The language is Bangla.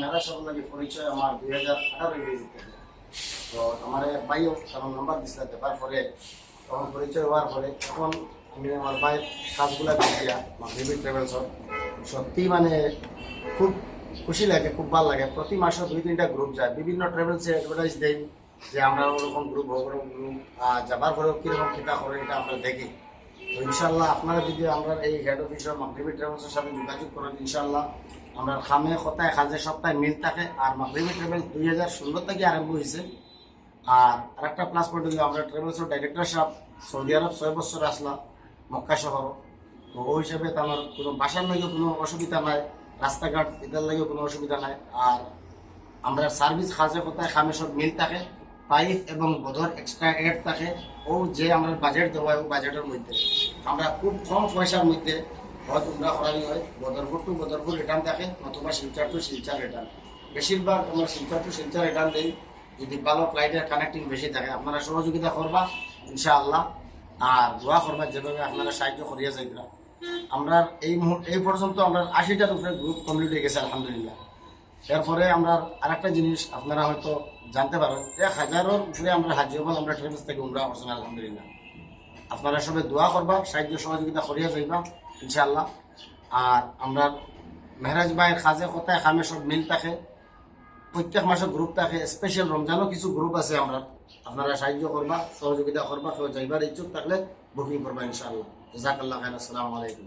মেহরা সাহেব পরিচয় আমার দুই হাজার আঠারো ইংরেজি তো আমার এক ভাইও তখন নাম্বার দিছিল দেবার পরে, তখন পরিচয় হওয়ার পরে এখন আমি আমার ভাইয়ের কাজগুলা আমার বেবি ট্রাভেলসর সত্যি মানে খুব খুশি লাগে, খুব ভালো লাগে। প্রতি মাসে দুই তিনটা গ্রুপ যায়। বিভিন্ন ট্রাভেলসে অ্যাডভার্টাইজ দেয় যে আমরা ওরকম গ্রুপ ওরকম গ্রুপ যাবার পরেও কীরকম কীটা করে এটা আমরা দেখি। তো ইনশাল্লাহ আপনারা যদি আমরা এই হেড অফিসের মাগরিবি ট্রাভেলসের সাথে যোগাযোগ করেন, ইনশাল্লাহ আমরা খামে সপ্তাহে খাজে সপ্তাহে মিল থাকে আর মাগরিবি ট্রাভেল দুই হাজার ষোলো থেকে আরম্ভ হয়েছে। আর আরেকটা প্লাস পয়েন্ট হলো আমরা ট্রাভেলসের ডাইরেক্টর সাহেব সৌদি আরব ছয় বছর আসলাম মক্কা শহর। তো ওই হিসাবে তো আমার কোনো বাসার লাগে কোনো অসুবিধা নাই, রাস্তাঘাট এটার লাগে কোনো অসুবিধা নাই। আর আমরা সার্ভিস খাজে কোথায় খামে সব মিল থাকে পাইপ এবং বদর এক্সট্রা এড থাকে। ও যে আমরা বাজেট দেওয়া হয় বাজেটের মধ্যে। আমরা খুব কম পয়সার মধ্যে হয় তোমরা করাই হয়। রিটার্ন থাকে, নতুবা শিলচার টু শিলচার রিটার্ন বেশিরভাগ আমরা শিলচার টু শিলচার রিটার্ন দিই, যদি ভালো ফ্লাইটের কানেক্টিং বেশি থাকে। আপনারা সহযোগিতা করবা, ইনশাআল্লাহ। আর দোয়া করবা যেভাবে আপনারা সাহায্য করিয়া আমরা এই এই পর্যন্ত আমরা আশিটার উপরে গ্রুপ কমপ্লিট হয়ে গেছে, আলহামদুলিল্লাহ। এরপরে আমরা আরেকটা জিনিস আপনারা হয়তো জানতে পারেন, এক হাজারের উপরে আমরা হাজিবল আমরা ট্রেভেলস থেকে উমরা করছেন আলহামদুলিল্লাহ। আপনারা সবাই দোয়া করবা, সাহায্য সহযোগিতা করিয়া যাইবা, ইনশাআল্লাহ। আর আমরা মেহরাজ ভাইয়ের খাজে কোথায় খামে সব মিল থাকে। প্রত্যেক মাসে গ্রুপ থাকে স্পেশাল রমজানও কিছু গ্রুপ আছে আমরা। আপনারা সাহায্য করবা, সহযোগিতা করবা, কেউ যাইবার ইচ্ছুক থাকলে বুকিং করবা ইনশাআল্লাহ। জাকাল্লাহ আসসালামু আলাইকুম।